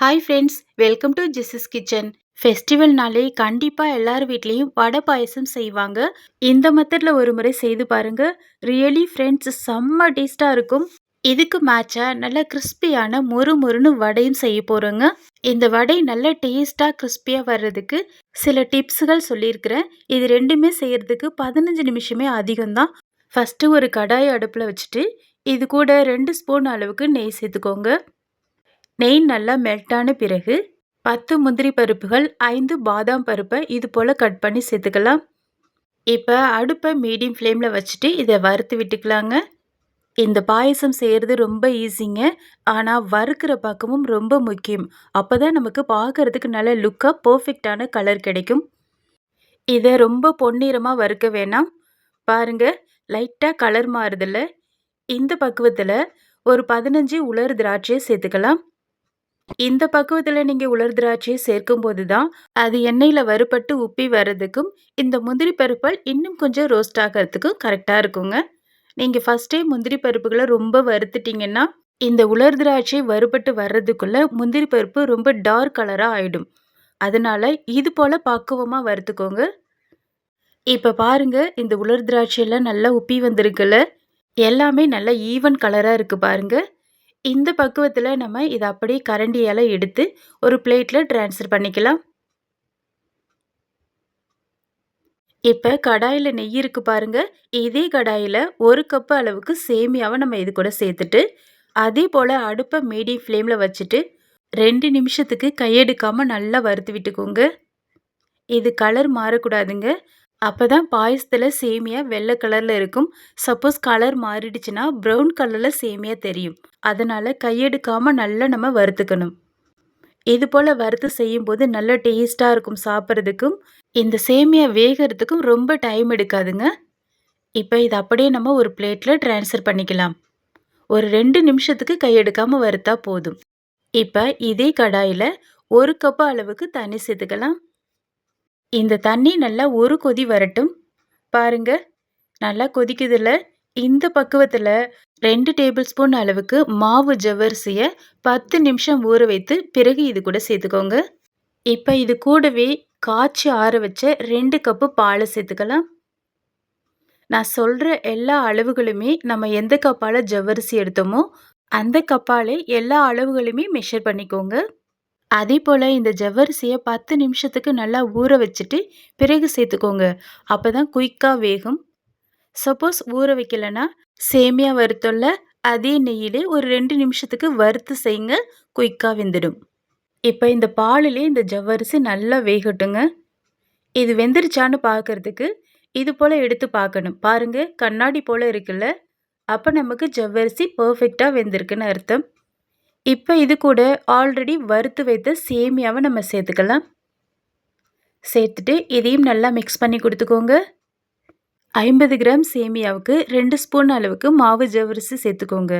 Hi friends welcome to Jesus kitchen ஃபெஸ்டிவல்னாலே கண்டிப்பாக எல்லார் வீட்லேயும் வடை பாயசம் செய்வாங்க. இந்த மெத்தடில் ஒரு முறை செய்து பாருங்கள் ரியலி ஃப்ரெண்ட்ஸ் செம்ம டேஸ்ட்டாக இருக்கும். இதுக்கு மேட்சாக நல்ல கிறிஸ்பியான மொறு மொறுன்னு வடையும் செய்ய போகிறோங்க இந்த வடை நல்ல டேஸ்ட்டாக கிறிஸ்பியாக வர்றதுக்கு சில டிப்ஸுகள் சொல்லியிருக்கிறேன். இது ரெண்டுமே செய்கிறதுக்கு பதினஞ்சு நிமிஷமே அதிகம்தான். ஃபஸ்ட்டு ஒரு கடாய் அடுப்பில் வச்சுட்டு இது கூட ரெண்டு ஸ்பூன் அளவுக்கு நெய் சேர்த்துக்கோங்க. நெய் நல்லா மெல்ட்டான பிறகு பத்து முந்திரி பருப்புகள் ஐந்து பாதாம் பருப்பை இது போல் கட் பண்ணி சேர்த்துக்கலாம். இப்போ அடுப்பை மீடியம் ஃப்ளேமில் வச்சுட்டு இதை வறுத்து விட்டுக்கலாங்க. இந்த பாயசம் செய்கிறது ரொம்ப ஈஸிங்க. ஆனால் வறுக்கிற பக்கமும் ரொம்ப முக்கியம். அப்போ தான் நமக்கு பார்க்குறதுக்கு நல்ல லுக்காக பர்ஃபெக்டான கலர் கிடைக்கும். இதை ரொம்ப பொன்னிறமாக வறுக்க வேணாம். பாருங்கள் லைட்டாக கலர் மாறுதில்ல. இந்த பக்குவத்தில் ஒரு பதினஞ்சு உலர் திராட்சையை சேர்த்துக்கலாம். இந்த பக்குவத்தில் நீங்கள் உலர் திராட்சையை சேர்க்கும்போது தான் அது எண்ணெயில் வறுபட்டு உப்பி வர்றதுக்கும் இந்த முந்திரி பருப்பால் இன்னும் கொஞ்சம் ரோஸ்ட் ஆகிறதுக்கும் கரெக்டாக இருக்குங்க. நீங்கள் ஃபஸ்ட்டே முந்திரி பருப்புகளை ரொம்ப வறுத்துட்டிங்கன்னா இந்த உலர் திராட்சை வறுபட்டு வர்றதுக்குள்ளே முந்திரி பருப்பு ரொம்ப டார்க் கலராக ஆகிடும் அதனால் இது போல் பக்குவமாக வறுத்துக்கோங்க. இப்போ பாருங்கள் இந்த உலர் திராட்சையெல்லாம் நல்லா உப்பி வந்திருக்குல்ல எல்லாமே நல்லா ஈவன் கலராக இருக்குது பாருங்கள் இந்த பக்குவத்தில் நம்ம இதை அப்படியே கரண்டியால் எடுத்து ஒரு பிளேட்டில் ட்ரான்ஸ்ஃபர் பண்ணிக்கலாம். இப்போ கடாயில் நெய் இருக்கு பாருங்க. இதே கடாயில் ஒரு கப்பு அளவுக்கு சேமியாவை நம்ம இது கூட சேர்த்துட்டு அதே போல் அடுப்பை மீடியம் ஃப்ளேமில் வச்சுட்டு ரெண்டு நிமிஷத்துக்கு கையெடுக்காமல் நல்லா வறுத்து விட்டுக்கோங்க. இது கலர் மாறக்கூடாதுங்க. அப்போ தான் பாயசத்தில் சேமியா வெள்ளை கலரில் இருக்கும். சப்போஸ் கலர் மாறிடுச்சுன்னா ப்ரௌன் கலரில் சேமியா தெரியும். அதனால் கையெடுக்காமல் நல்லா நம்ம வறுத்துக்கணும். இது போல் வறுத்து செய்யும்போது நல்ல டேஸ்ட்டாக இருக்கும் சாப்பிட்றதுக்கும். இந்த சேமியா வேகிறதுக்கும் ரொம்ப டைம் எடுக்காதுங்க. இப்போ இதை அப்படியே நம்ம ஒரு பிளேட்டில் ட்ரான்ஸ்ஃபர் பண்ணிக்கலாம். ஒரு ரெண்டு நிமிஷத்துக்கு கையெடுக்காமல் வறுத்தா போதும். இப்போ இதே கடாயில் ஒரு கப்பு அளவுக்கு தண்ணி சேர்த்துக்கலாம். இந்த தண்ணி நல்லா ஒரு கொதி வரட்டும். பாருங்க நல்லா கொதிக்குதுல. இந்த பக்குவத்தில் ரெண்டு டேபிள் ஸ்பூன் அளவுக்கு மாவு ஜவ்வரிசியை பத்து நிமிஷம் ஊற வைத்து பிறகு இது கூட சேர்த்துக்கோங்க. இப்போ இது கூடவே காய்ச்சி ஆற வச்ச ரெண்டு கப்பு பாலை சேர்த்துக்கலாம். நான் சொல்கிற எல்லா அளவுகளுமே நம்ம எந்த கப்பால் ஜவ்வரிசி எடுத்தோமோ அந்த கப்பாலே எல்லா அளவுகளுமே மெஷர் பண்ணிக்கோங்க. அதே போல் இந்த ஜவ்வரிசியை பத்து நிமிஷத்துக்கு நல்லா ஊற வச்சுட்டு பிறகு சேர்த்துக்கோங்க. அப்போ தான் குயிக்காக வேகும். சப்போஸ் ஊற வைக்கலைன்னா சேமியா வறுத்தொல்ல அதே நெய்யிலே ஒரு ரெண்டு நிமிஷத்துக்கு வறுத்து செய்யுங்க குயிக்காக வெந்துடும். இப்போ இந்த பாலிலே இந்த ஜவ்வரிசி நல்லா வேகட்டுங்க. இது வெந்துருச்சான்னு பார்க்கறதுக்கு இது போல் எடுத்து பார்க்கணும் பாருங்கள் கண்ணாடி போல் இருக்குல்ல? அப்போ நமக்கு ஜவ்வரிசி பர்ஃபெக்டாக வெந்திருக்குன்னு அர்த்தம். இப்போ இது கூட ஆல்ரெடி வறுத்து வைத்த சேமியாவை நம்ம சேர்த்துக்கலாம். சேர்த்துட்டு இதையும் நல்லா மிக்ஸ் பண்ணி கொடுத்துக்கோங்க. ஐம்பது கிராம் சேமியாவுக்கு ரெண்டு ஸ்பூன் அளவுக்கு மாவு ஜவ்வரிசி சேர்த்துக்கோங்க.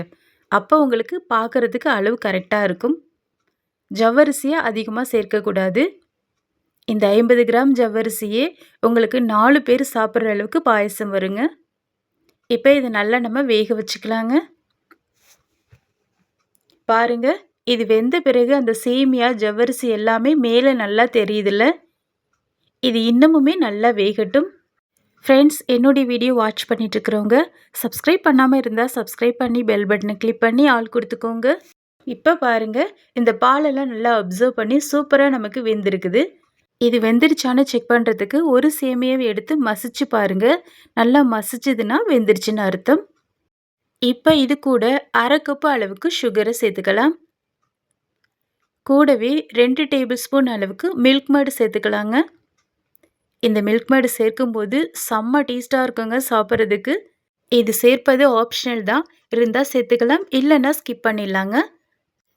அப்போ உங்களுக்கு பார்க்குறதுக்கு அளவு கரெக்டாக இருக்கும். ஜவ்வரிசியை அதிகமாக சேர்க்கக்கூடாது இந்த ஐம்பது கிராம் ஜவ்வரிசியே உங்களுக்கு நாலு பேர் சாப்பிட்ற அளவுக்கு பாயசம் வருங்க. இப்போ இதை நல்லா நம்ம வேக வச்சுக்கலாங்க. பாருங்க இது வெந்த பிறகு அந்த சேமியா ஜவ்வரிசி எல்லாமே மேலே நல்லா தெரியுதுல்ல? இது இன்னமுமே நல்லா வேகட்டும். ஃப்ரெண்ட்ஸ் என்னுடைய வீடியோ வாட்ச் பண்ணிட்டுருக்கிறவங்க சப்ஸ்கிரைப் பண்ணாமல் இருந்தால் சப்ஸ்கிரைப் பண்ணி பெல் பட்டனை கிளிக் பண்ணி ஆள் கொடுத்துக்கோங்க. இப்போ பாருங்கள் இந்த பாலெல்லாம் நல்லா அப்சர்வ் பண்ணி சூப்பராக நமக்கு வெந்திருக்குது. இது வெந்துருச்சான்னு செக் பண்ணுறதுக்கு ஒரு சேமியாவை எடுத்து மசிச்சு பாருங்கள் நல்லா மசிச்சதுன்னா வெந்துருச்சுன்னு அர்த்தம். இப்போ இது கூட அரை கப்பு அளவுக்கு சுகரை சேர்த்துக்கலாம். கூடவே ரெண்டு டேபிள் ஸ்பூன் அளவுக்கு மில்க் மேடு சேர்த்துக்கலாங்க. இந்த மில்க் மேடு சேர்க்கும்போது செம்ம டேஸ்ட்டாக இருக்குங்க சாப்பிட்றதுக்கு. இது சேர்ப்பது ஆப்ஷனல் தான். இருந்தால் சேர்த்துக்கலாம் இல்லைன்னா ஸ்கிப் பண்ணிடலாங்க.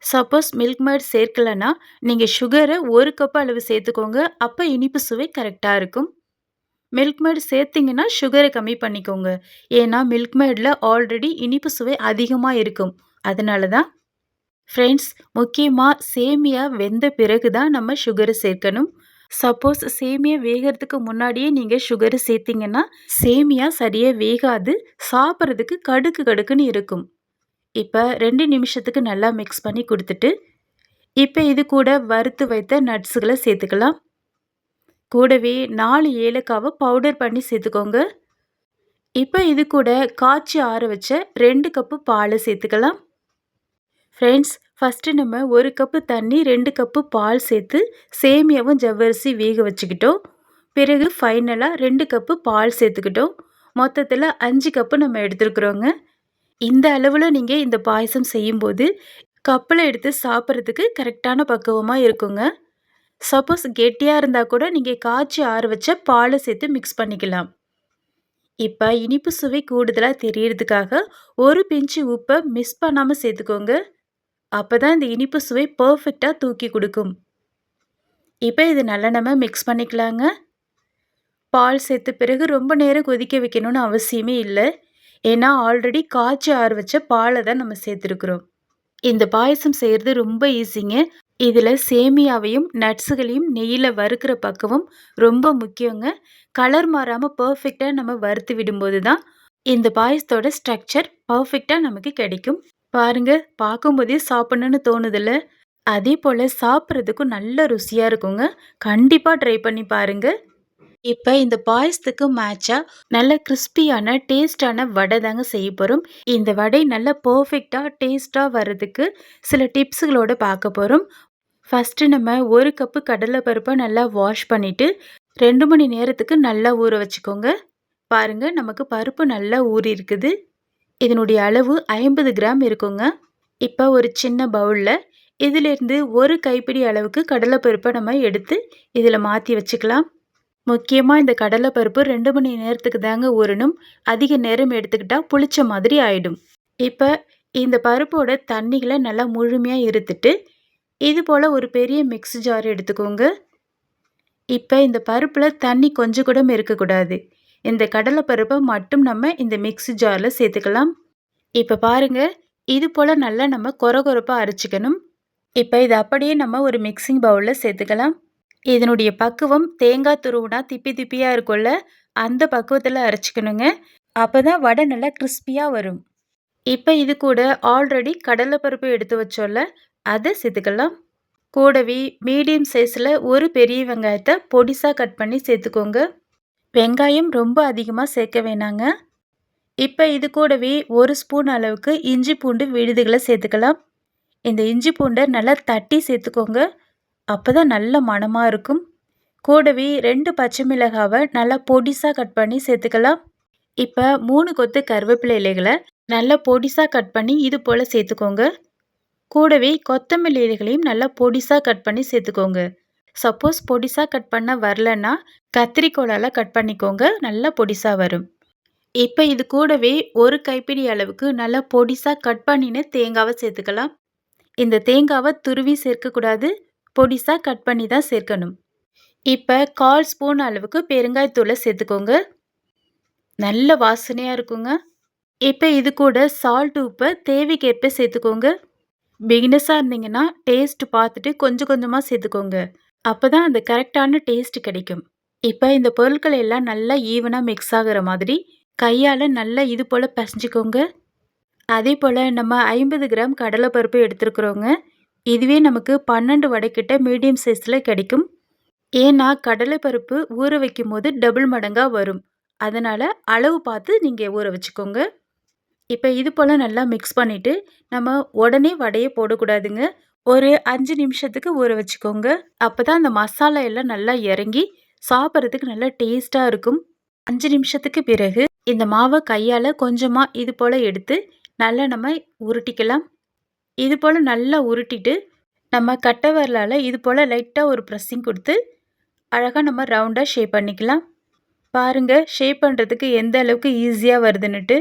சப்போஸ் மில்க் மேட் சேர்க்கலைன்னா நீங்கள் சுகரை ஒரு கப் அளவு சேர்த்துக்கோங்க. அப்போ இனிப்பு சுவை கரெக்டாக இருக்கும். மில்க் மேட் சேர்த்திங்கன்னா சுகரை கம்மி பண்ணிக்கோங்க. ஏன்னா மில்க் மேடில் ஆல்ரெடி இனிப்பு சுவை அதிகமாக இருக்கும். அதனால தான் ஃப்ரெண்ட்ஸ் முக்கியமாக சேமியா வெந்த பிறகு தான் நம்ம சுகரை சேர்க்கணும். சப்போஸ் சேமியா வேகிறதுக்கு முன்னாடியே நீங்கள் சுகரை சேர்த்திங்கன்னா சேமியா சரியாக வேகாது சாப்பிட்றதுக்கு கடுக்கு கடுக்குன்னு இருக்கும். இப்போ ரெண்டு நிமிஷத்துக்கு நல்லா மிக்ஸ் பண்ணி கொடுத்துட்டு இப்போ இது கூட வறுத்து வைத்த நட்ஸுகளை சேர்த்துக்கலாம். கூடவே நாலு ஏலக்காவை பவுடர் பண்ணி சேர்த்துக்கோங்க. இப்போ இது கூட காய்ச்சி ஆற வச்ச ரெண்டு கப்பு பால் சேர்த்துக்கலாம். ஃப்ரெண்ட்ஸ் ஃபஸ்ட்டு நம்ம ஒரு கப்பு தண்ணி ரெண்டு கப்பு பால் சேர்த்து சேமியாவும் ஜவ்வரிசி வேக வச்சுக்கிட்டோம். பிறகு ஃபைனலாக ரெண்டு கப்பு பால் சேர்த்துக்கிட்டோம். மொத்தத்தில் அஞ்சு கப்பு நம்ம எடுத்துருக்குறோங்க. இந்த அளவில் நீங்கள் இந்த பாயசம் செய்யும்போது கப்பில் எடுத்து சாப்பிட்றதுக்கு கரெக்டான பக்குவமாக இருக்குங்க. சப்போஸ் கெட்டியாக இருந்தால் கூட நீங்கள் காய்ச்சி ஆற வச்ச பாலை சேர்த்து மிக்ஸ் பண்ணிக்கலாம். இப்போ இனிப்பு சுவை கூடுதலாக தெரியறதுக்காக ஒரு பிஞ்சு உப்பை மிஸ் பண்ணாமல் சேர்த்துக்கோங்க. அப்போ தான் இந்த இனிப்பு சுவை பர்ஃபெக்டாக தூக்கி கொடுக்கும். இப்போ இது நல்லா நம்ம மிக்ஸ் பண்ணிக்கலாங்க. பால் சேர்த்த பிறகு ரொம்ப நேரம் கொதிக்க வைக்கணும்னு அவசியமே இல்லை. ஏன்னா ஆல்ரெடி காய்ச்சி ஆற வச்ச பாலை தான் நம்ம சேர்த்துருக்குறோம். இந்த பாயசம் செய்கிறது ரொம்ப ஈஸிங்க இதில் சேமியாவையும் நட்ஸுகளையும் நெய்யில் வறுக்கிற பக்குவம் ரொம்ப முக்கியங்க. கலர் மாறாமல் பர்ஃபெக்டாக நம்ம வறுத்து விடும்போது தான் இந்த பாயசத்தோட ஸ்ட்ரக்சர் பர்ஃபெக்டாக நமக்கு கிடைக்கும். பாருங்கள் பார்க்கும்போதே சாப்பிட்ணுன்னு தோணுதில்ல. அதே போல் சாப்பிட்றதுக்கும் நல்ல ருசியாக இருக்குங்க. கண்டிப்பாக ட்ரை பண்ணி பாருங்கள் இப்போ இந்த பாயசத்துக்கு மேட்சாக நல்ல கிறிஸ்பியான டேஸ்டான வடை தாங்க செய்ய போகிறோம் இந்த வடை நல்ல பர்ஃபெக்டாக டேஸ்ட்டாக வர்றதுக்கு சில டிப்ஸுகளோடு பார்க்க போகிறோம் ஃபஸ்ட்டு நம்ம ஒரு கப்பு கடலை பருப்பை நல்லா வாஷ் பண்ணிவிட்டு ரெண்டு மணி நேரத்துக்கு நல்லா ஊற வச்சுக்கோங்க. பாருங்கள் நமக்கு பருப்பு நல்லா ஊறி இருக்குது. இதனுடைய அளவு ஐம்பது கிராம் இருக்குங்க. இப்போ ஒரு சின்ன பவுலில் இதிலிருந்து ஒரு கைப்பிடி அளவுக்கு கடலைப்பருப்பை நம்ம எடுத்து இதில் மாற்றி வச்சுக்கலாம். முக்கியமாக இந்த கடலைப்பருப்பு ரெண்டு மணி நேரத்துக்கு தாங்க ஊறணும். அதிக நேரம் எடுத்துக்கிட்டால் புளிச்ச மாதிரி ஆயிடும். இப்போ இந்த பருப்போட தண்ணிகளை நல்லா முழுமையாக இருத்துட்டு இது போல் ஒரு பெரிய மிக்ஸி ஜார் எடுத்துக்கோங்க. இப்போ இந்த பருப்பில் தண்ணி கொஞ்சம் கூட இருக்கக்கூடாது இந்த கடலை பருப்பை மட்டும் நம்ம இந்த மிக்ஸி ஜாரில் சேர்த்துக்கலாம். இப்போ பாருங்கள் இது போல் நல்லா நம்ம கொர கொரப்பாக அரைச்சிக்கணும். இப்போ இதை அப்படியே நம்ம ஒரு மிக்சிங் பவுலில் சேர்த்துக்கலாம். இதனுடைய பக்குவம் தேங்காய் துருவுனா திப்பி திப்பியாக இருக்கும்ல அந்த பக்குவத்தில் அரைச்சிக்கணுங்க. அப்போ தான் வடை நல்லா கிறிஸ்பியாக வரும். இப்போ இது கூட ஆல்ரெடி கடலைப்பருப்பு எடுத்து வச்சோல்ல அதை சேர்த்துக்கலாம். கூடவே மீடியம் சைஸில் ஒரு பெரிய வெங்காயத்தை பொடிசாக கட் பண்ணி சேர்த்துக்கோங்க. வெங்காயம் ரொம்ப அதிகமாக சேர்க்க வேணாங்க. இப்போ இது கூடவே ஒரு ஸ்பூன் அளவுக்கு இஞ்சி பூண்டு விழுதுகளை சேர்த்துக்கலாம். இந்த இஞ்சி பூண்டை நல்லா தட்டி சேர்த்துக்கோங்க. அப்போ தான் நல்ல மணமாக இருக்கும். கூடவே ரெண்டு பச்சை மிளகாவை நல்லா பொடிசாக கட் பண்ணி சேர்த்துக்கலாம். இப்போ மூணு கொத்து கருவேப்பிலை இலைகளை நல்லா பொடிசாக கட் பண்ணி இது போல் சேர்த்துக்கோங்க. கூடவே கொத்தமல்லி இலைகளையும் நல்லா பொடிசாக கட் பண்ணி சேர்த்துக்கோங்க. சப்போஸ் பொடிசாக கட் பண்ண வரலன்னா கத்திரிக்கோளால் கட் பண்ணிக்கோங்க நல்லா பொடிசாக வரும். இப்போ இது கூடவே ஒரு கைப்பிடி அளவுக்கு நல்லா பொடிசாக கட் பண்ணின தேங்காவை சேர்த்துக்கலாம். இந்த தேங்காவை துருவி சேர்க்கக்கூடாது பொடிசாக கட் பண்ணி தான் சேர்க்கணும். இப்போ கால் ஸ்பூன் அளவுக்கு பெருங்காயத்தூளை சேர்த்துக்கோங்க. நல்ல வாசனையாக இருக்குங்க. இப்போ இது கூட சால்ட் உப்பை தேவைக்கேற்ப சேர்த்துக்கோங்க. பிகினஸாக இருந்தீங்கன்னா டேஸ்ட் பார்த்துட்டு கொஞ்சம் கொஞ்சமாக சேர்த்துக்கோங்க. அப்போ தான் அந்த கரெக்டான டேஸ்ட் கிடைக்கும். இப்போ இந்த பொருட்கள் எல்லாம் நல்லா ஈவனாக மிக்ஸ் ஆகிற மாதிரி கையால் நல்லா இது போல் பசஞ்சிக்கோங்க. அதே போல் நம்ம ஐம்பது கிராம் கடலைப்பருப்பு எடுத்துருக்குறோங்க. இதுவே நமக்கு பன்னெண்டு வடைக்கிட்ட மீடியம் சைஸில் கிடைக்கும். ஏன்னா கடலைப்பருப்பு ஊற வைக்கும் போது டபுள் மடங்காக வரும். அதனால் அளவு பார்த்து நீங்கள் ஊற வச்சுக்கோங்க. இப்போ இது போல் நல்லா மிக்ஸ் பண்ணிவிட்டு நம்ம உடனே வடையை போடக்கூடாதுங்க. ஒரு அஞ்சு நிமிஷத்துக்கு ஊற வச்சுக்கோங்க. அப்போ தான் அந்த மசாலா எல்லாம் நல்லா இறங்கி சாப்பிட்றதுக்கு நல்லா டேஸ்ட்டாக இருக்கும். அஞ்சு நிமிஷத்துக்கு பிறகு இந்த மாவை கையால் கொஞ்சமாக இது போல் எடுத்து நல்லா நம்ம உருட்டிக்கலாம். இது போல் நல்லா உருட்டிட்டு நம்ம கட்டை வரலால் இது போல் லைட்டாக ஒரு ப்ரெஸ்ஸிங் கொடுத்து அழகாக நம்ம ரவுண்டாக ஷேப் பண்ணிக்கலாம். பாருங்கள் ஷேப் பண்ணுறதுக்கு எந்த அளவுக்கு ஈஸியாக வருதுன்னுட்டு.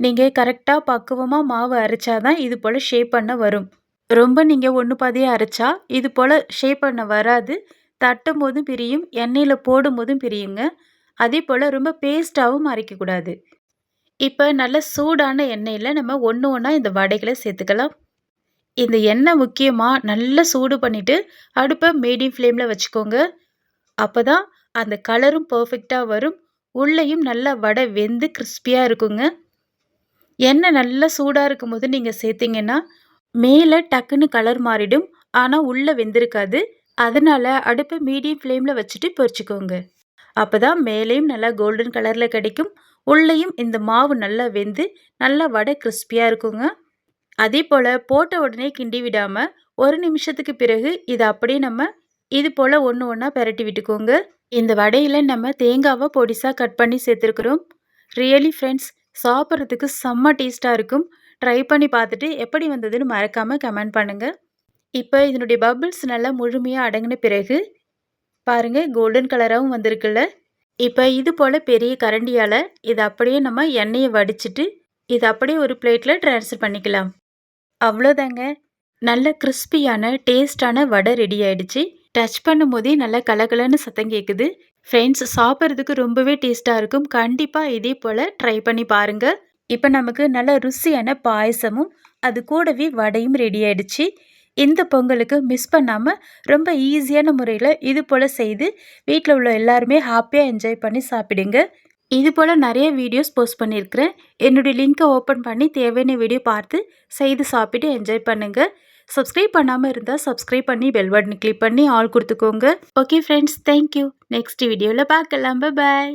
நீங்கள் கரெக்டாக பக்குவமாக மாவு அரைச்சா தான் இது போல் ஷேப் பண்ண வரும். ரொம்ப நீங்கள் ஒன்று பாதியாக அரைச்சா இது போல் ஷேப் பண்ண வராது. தட்டும் போதும் பிரியும் எண்ணெயில் போடும் போதும் பிரியுங்க. அதே போல் ரொம்ப பேஸ்ட்டாகவும் அரைக்கக்கூடாது. இப்போ நல்ல சூடான எண்ணெயில் நம்ம ஒன்று ஒன்றா இந்த வடைகளை சேர்த்துக்கலாம். இந்த எண்ணெய் முக்கியமாக நல்லா சூடு பண்ணிவிட்டு அடுப்பை மீடியம் ஃப்ளேமில் வச்சுக்கோங்க. அப்போ தான் அந்த கலரும் பர்ஃபெக்டாக வரும். உள்ளேயும் நல்லா வடை வெந்து கிறிஸ்பியாக இருக்குங்க. எண்ணெய் நல்லா சூடாக இருக்கும்போது நீங்கள் சேர்த்திங்கன்னா மேலே டக்குன்னு கலர் மாறிடும். ஆனால் உள்ளே வெந்திருக்காது. அதனால் அடுப்பை மீடியம் ஃப்ளேமில் வச்சுட்டு பொரிச்சுக்கோங்க. அப்போ தான் மேலேயும் நல்லா கோல்டன் கலரில் கிடைக்கும். உள்ளேயும் இந்த மாவு நல்லா வெந்து நல்லா வடை கிறிஸ்பியாக இருக்குங்க. அதே போல் போட்ட உடனே கிண்டி விடாமல் ஒரு நிமிஷத்துக்கு பிறகு இதை அப்படியே நம்ம இது போல் ஒன்று ஒன்றா பெரட்டி விட்டுக்கோங்க. இந்த வடையில் நம்ம தேங்காவை பொடிசாக கட் பண்ணி சேர்த்துருக்குறோம். ரியலி ஃப்ரெண்ட்ஸ் சாப்பிட்றதுக்கு செம்ம டேஸ்ட்டாக இருக்கும். ட்ரை பண்ணி பார்த்துட்டு எப்படி வந்ததுன்னு மறக்காமல் கமெண்ட் பண்ணுங்கள் இப்போ இதனுடைய பபிள்ஸ் நல்லா முழுமையாக அடங்கின பிறகு பாருங்கள் கோல்டன் கலராகவும் வந்திருக்குல்ல. இப்போ இது போல் பெரிய கரண்டியால் இதை அப்படியே நம்ம எண்ணெயை வடிச்சிட்டு இதை அப்படியே ஒரு பிளேட்டில் ட்ரான்ஸ்ஃபர் பண்ணிக்கலாம். அவ்வளோதாங்க. நல்ல கிறிஸ்பியான டேஸ்டான வடை ரெடி ஆயிடுச்சு. டச் பண்ணும் போதே நல்லா கலகலன்னு சத்தம் கேட்குது ஃப்ரெண்ட்ஸ் சாப்பிட்றதுக்கு ரொம்பவே டேஸ்ட்டாக இருக்கும். கண்டிப்பாக இதே போல் ட்ரை பண்ணி பாருங்கள் இப்போ நமக்கு நல்ல ருசியான பாயசமும் அது கூடவே வடையும் ரெடி ஆயிடுச்சு. இந்த பொங்கலுக்கு மிஸ் பண்ணாமல் ரொம்ப ஈஸியான முறையில் இது போல் செய்து வீட்டில் உள்ள எல்லாருமே ஹாப்பியாக என்ஜாய் பண்ணி சாப்பிடுங்க. இது போல் நிறைய வீடியோஸ் போஸ்ட் பண்ணியிருக்கிறேன். என்னுடைய லிங்க்கை ஓப்பன் பண்ணி தேவையான வீடியோ பார்த்து செய்து சாப்பிட்டு என்ஜாய் பண்ணுங்கள் சப்ஸ்கிரைப் பண்ணாமல் இருந்தால் சப்ஸ்கிரைப் பண்ணி பெல் பட்டன் கிளிக் பண்ணி ஆல் கொடுத்துக்கோங்க. Okay friends thank you next வீடியோவில் பார்க்கலாம். பாய்